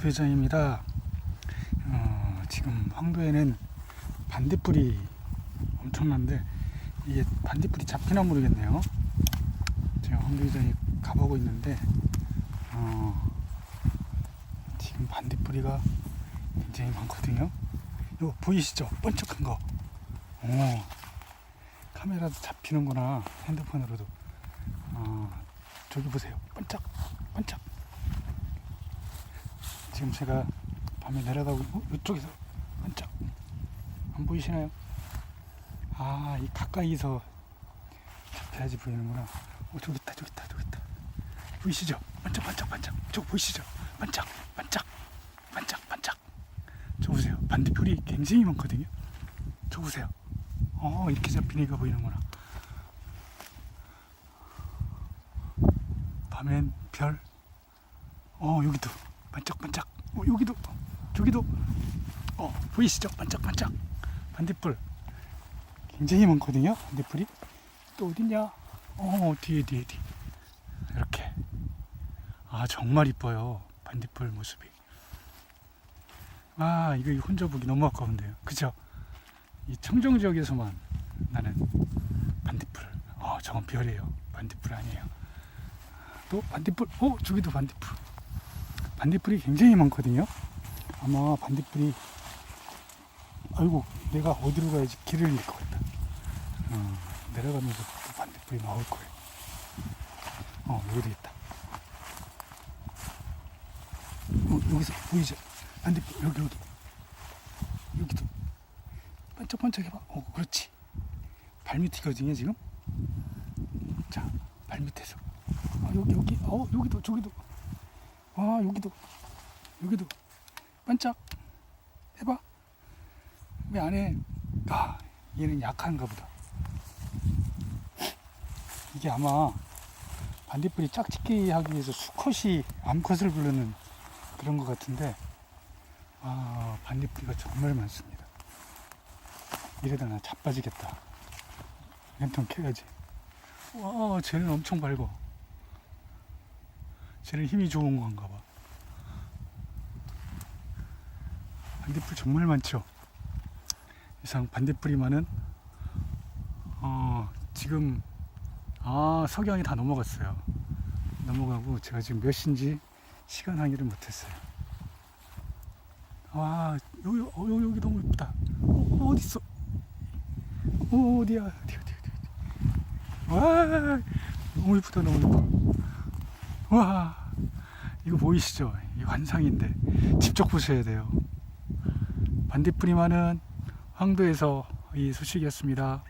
황도회장입니다. 어, 지금 황도에는 반딧불이 엄청난데 이게 반딧불이 잡히나 모르겠네요. 제가 황도 회장이 가보고 있는데 어, 지금 반딧불이가 굉장히 많거든요. 이거 보이시죠? 번쩍한 거. 오, 카메라도 잡히는구나. 핸드폰으로도. 어, 저기 보세요. 번쩍, 번쩍. 지금 제가 밤에 어, 이쪽에서 반짝 안 보이시나요? 아, 이 가까이서 잡혀야지 보이는구나. 어, 저기 있다, 저기 있다, 저기 있다. 보이시죠? 반짝, 반짝, 반짝. 저거 보이시죠? 반짝, 반짝, 반짝, 반짝. 저 보세요. 반딧불이 굉장히 많거든요. 저 보세요. 어, 이렇게 잡히니까 보이는구나. 밤엔 별. 어, 여기도. 반짝반짝. 어, 여기도. 저기도. 어, 보이시죠? 반짝반짝. 반딧불. 굉장히 많거든요. 반딧불이. 또 어딨냐? 어, 뒤에, 뒤에, 뒤에. 이렇게. 아, 정말 이뻐요. 반딧불 모습이. 아, 이거 혼자 보기 너무 아까운데요. 그죠? 이 청정 지역에서만 나는 반딧불. 어, 저건 별이에요. 반딧불 아니에요. 또 반딧불. 어, 저기도 반딧불. 반딧불이 굉장히 많거든요. 아마 반딧불이 아이고 내가 어디로 가야지 길을 잃을 것 같다. 어, 내려가면서 또 반딧불이 나올 거예요. 어, 여기도 있다. 어, 여기서 보이죠? 반딧불 여기 여기 여기도 반짝반짝 해봐. 어, 그렇지. 발밑이거든요 지금. 자, 발밑에서. 아, 여기 여기. 어, 여기도 저기도. 아, 여기도. 여기도. 반짝. 해봐. 왜 안 해? 아, 얘는 약한가 보다. 이게 아마 반딧불이 짝짓기 하기 위해서 수컷이 암컷을 부르는 그런 것 같은데, 아, 반딧불이가 정말 많습니다. 이러다 나 자빠지겠다. 랜턴 켜야지. 와, 쟤는 엄청 밝어. 쟤는 힘이 좋은 건가 봐. 반딧불 정말 많죠. 이상 반딧불이 많은 어, 지금 아 석양이 다 넘어갔어요. 넘어가고 제가 지금 몇 시인지 시간 항의를 못했어요. 와 여기 어, 여기, 여기 너무 예쁘다. 어, 어디 있어? 어, 어 디야? 어디 어디 어디? 와 너무 예쁘다 너무 예뻐. 와 이거 보이시죠? 이 환상인데 직접 보셔야 돼요. 반딧불이 많은 황도에서 이 소식이었습니다.